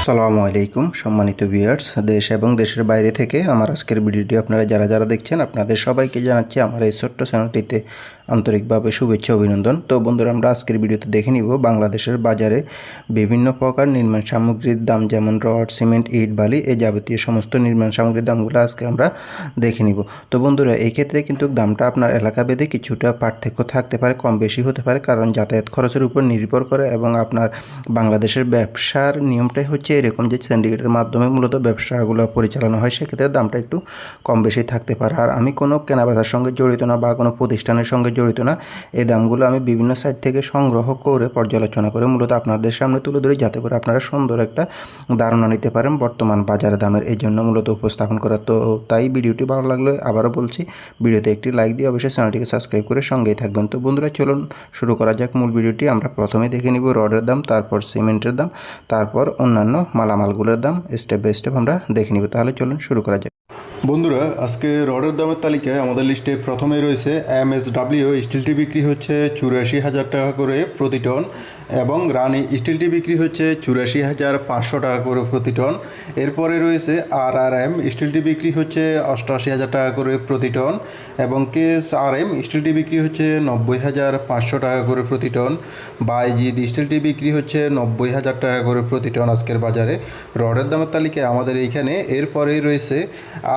আসসালামু আলাইকুম, সম্মানিত ভিউয়ার্স দেশ এবং দেশের বাইরে থেকে আমার আজকের ভিডিওটি আপনারা যারা যারা দেখছেন, আপনাদের সবাইকে জানাচ্ছি আমার এই ছোট্ট চ্যানেলটিতে আন্তরিকভাবে শুভেচ্ছা, অভিনন্দন। তো বন্ধুরা, আমরা আজকের ভিডিওতে দেখে নিব বাংলাদেশের বাজারে বিভিন্ন প্রকার নির্মাণ সামগ্রীর দাম, যেমন রড, সিমেন্ট, ইট, বালি, এই যাবতীয় সমস্ত নির্মাণ সামগ্রীর দামগুলো আজকে আমরা দেখে নিব। তো বন্ধুরা, এই ক্ষেত্রে কিন্তু দামটা আপনার এলাকা ভেদে কিছুটা পার্থক্য থাকতে পারে, কম বেশি হতে পারে, কারণ যাতায়াত খরচের উপর নির্ভর করে এবং আপনার বাংলাদেশের ব্যবসার নিয়মটাই হচ্ছে এরকম যে সিন্ডিকেটের মাধ্যমে মূলত ব্যবসাগুলো পরিচালনা হয়, সেক্ষেত্রে দামটা একটু কম বেশি থাকতে পারে। আর আমি কোনো কেনাবেচার সঙ্গে জড়িত না বা কোনো প্রতিষ্ঠানের সঙ্গে জড়িত না, এই দামগুলো আমি বিভিন্ন সাইট থেকে সংগ্রহ করে, পর্যালোচনা করে মূলত আপনাদের সামনে তুলে ধরি, যাতে করে আপনারা সুন্দর একটা ধারণা নিতে পারেন বর্তমান বাজার দামের। এই জন্য মূলত উপস্থাপন করা তো তাই ভিডিওটি ভালো লাগলে আবারও বলছি, ভিডিওতে একটি লাইক দিয়ে অবশ্যই চ্যানেলটিকে সাবস্ক্রাইব করে সঙ্গেই থাকবেন। তো বন্ধুরা, চলুন শুরু করা যাক মূল ভিডিওটি। আমরা প্রথমে দেখে নিব রডের দাম, তারপর সিমেন্টের দাম, তারপর অন্যান্য মালামালগুলোর দাম স্টেপ বাই স্টেপ আমরা দেখে নিব। তাহলে চলুন শুরু করা যাক। বন্ধুরা, আজকে রডের দামের তালিকায় আমাদের লিস্টে প্রথমে রয়েছে এম এস ডাব্লিউ স্টিলটি বিক্রি হচ্ছে চুরাশি হাজার টাকা করে প্রতি টন এবং রানি স্টিলটি বিক্রি হচ্ছে চুরাশি হাজার পাঁচশো টাকা করে প্রতি টন। এরপরে রয়েছে আর আর এম স্টিলটি বিক্রি হচ্ছে অষ্টআশি হাজার টাকা করে প্রতি টন এবং কেস আর এম স্টিলটি বিক্রি হচ্ছে নব্বই হাজার পাঁচশো টাকা করে প্রতি টন। বাইজিদ স্টিলটি বিক্রি হচ্ছে নব্বই হাজার টাকা করে প্রতি টন আজকের বাজারে। রডের দামের তালিকায় আমাদের এইখানে। এরপরেই রয়েছে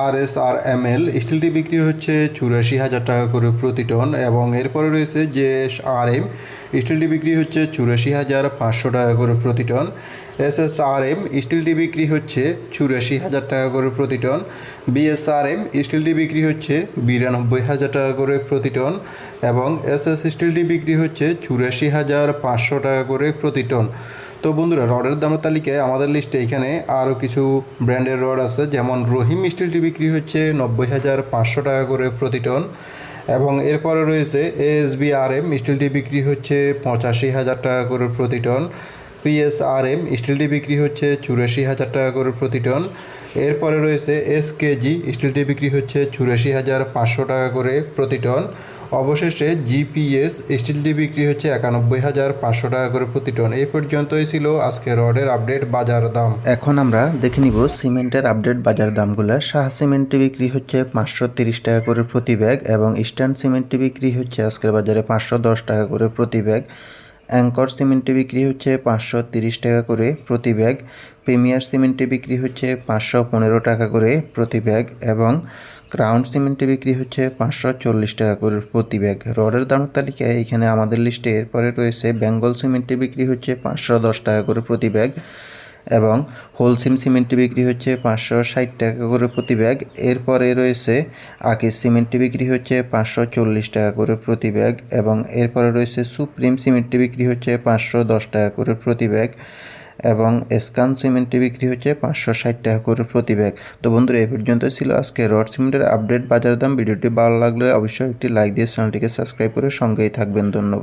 আর এস আর এম এল স্টিলটি বিক্রি হচ্ছে চুরাশি হাজার টাকা করে প্রতি টন এবং এরপরে রয়েছে যে আর এম স্টিলটি বিক্রি হচ্ছে চুরাশি হাজার পাঁচশো টাকা করে প্রতি ton. S S R M স্টিলটি বিক্রি হচ্ছে চুরাশি হাজার টাকা করে প্রতি টন। বিএসআরএম স্টিলটি বিক্রি হচ্ছে বিরানব্বই হাজার টাকা করে প্রতি টন এবং এস এস স্টিলটি বিক্রি হচ্ছে চুরাশি হাজার পাঁচশো টাকা করে প্রতি টন। তো বন্ধুরা, রডের দামের তালিকায় আমাদের লিস্টে এখানে আরও কিছু ব্র্যান্ডের রড আছে। যেমন রহিম স্টিলটি বিক্রি হচ্ছে নব্বই হাজার পাঁচশো টাকা করে প্রতি টন এবং এরপরে রয়েছে এসবিআরএম স্টিলটি বিক্রি হচ্ছে পঁচাশি হাজার টাকা করে প্রতি টন পিএসআরএম স্টিলটি বিক্রি হচ্ছে চুরাশি হাজার টাকা করে প্রতি টন এরপরে রয়েছে এসকেজি স্টিলটি বিক্রি হচ্ছে চুরাশি হাজার পাঁচশো টাকা করে প্রতি টন অবশেষে জিপিএস স্টিলটি বিক্রি হচ্ছে একানব্বই হাজার পাঁচশো টাকা করে প্রতি টন। এই পর্যন্তই ছিল আজকে রডের আপডেট বাজার দাম। এখন আমরা দেখে নিব সিমেন্টের আপডেট বাজার দামগুলো। শাহ সিমেন্টটি বিক্রি হচ্ছে পাঁচশো তিরিশ টাকা করে প্রতি ব্যাগ এবং ইস্টার্ন সিমেন্টটি বিক্রি হচ্ছে আজকের বাজারে পাঁচশো দশ টাকা করে প্রতি ব্যাগ। অ্যাঙ্কর সিমেন্টে বিক্রি হচ্ছে পাঁচশো তিরিশ টাকা করে প্রতি ব্যাগ। প্রিমিয়ার সিমেন্টে বিক্রি হচ্ছে পাঁচশো পনেরো টাকা করে প্রতি ব্যাগ এবং ক্রাউন সিমেন্টে বিক্রি হচ্ছে পাঁচশো চল্লিশ টাকা করে প্রতি ব্যাগ। রডের দামের তালিকায় এখানে আমাদের লিস্টে এরপরে রয়েছে বেঙ্গল সিমেন্টে বিক্রি হচ্ছে পাঁচশো দশ টাকা করে প্রতি ব্যাগ। এবং হোলসিম সিমেন্টটি বিক্রি হচ্ছে পাঁচশো ষাট টাকা করে প্রতি ব্যাগ। এরপরে রয়েছে আকিস সিমেন্টটি বিক্রি হচ্ছে পাঁচশো চল্লিশ টাকা করে প্রতি ব্যাগ এবং এরপরে রয়েছে সুপ্রিম সিমেন্টটি বিক্রি হচ্ছে পাঁচশো দশ টাকা করে প্রতি ব্যাগ এবং স্কান সিমেন্টটি বিক্রি হচ্ছে পাঁচশো ষাট টাকা করে প্রতি ব্যাগ। তো বন্ধুরা এই পর্যন্ত ছিল আজকে রড সিমেন্টের আপডেট বাজার দাম ভিডিওটি ভালো লাগলে অবশ্যই একটি লাইক দিয়ে চ্যানেলটিকে সাবস্ক্রাইব করে সঙ্গেই থাকবেন। ধন্যবাদ।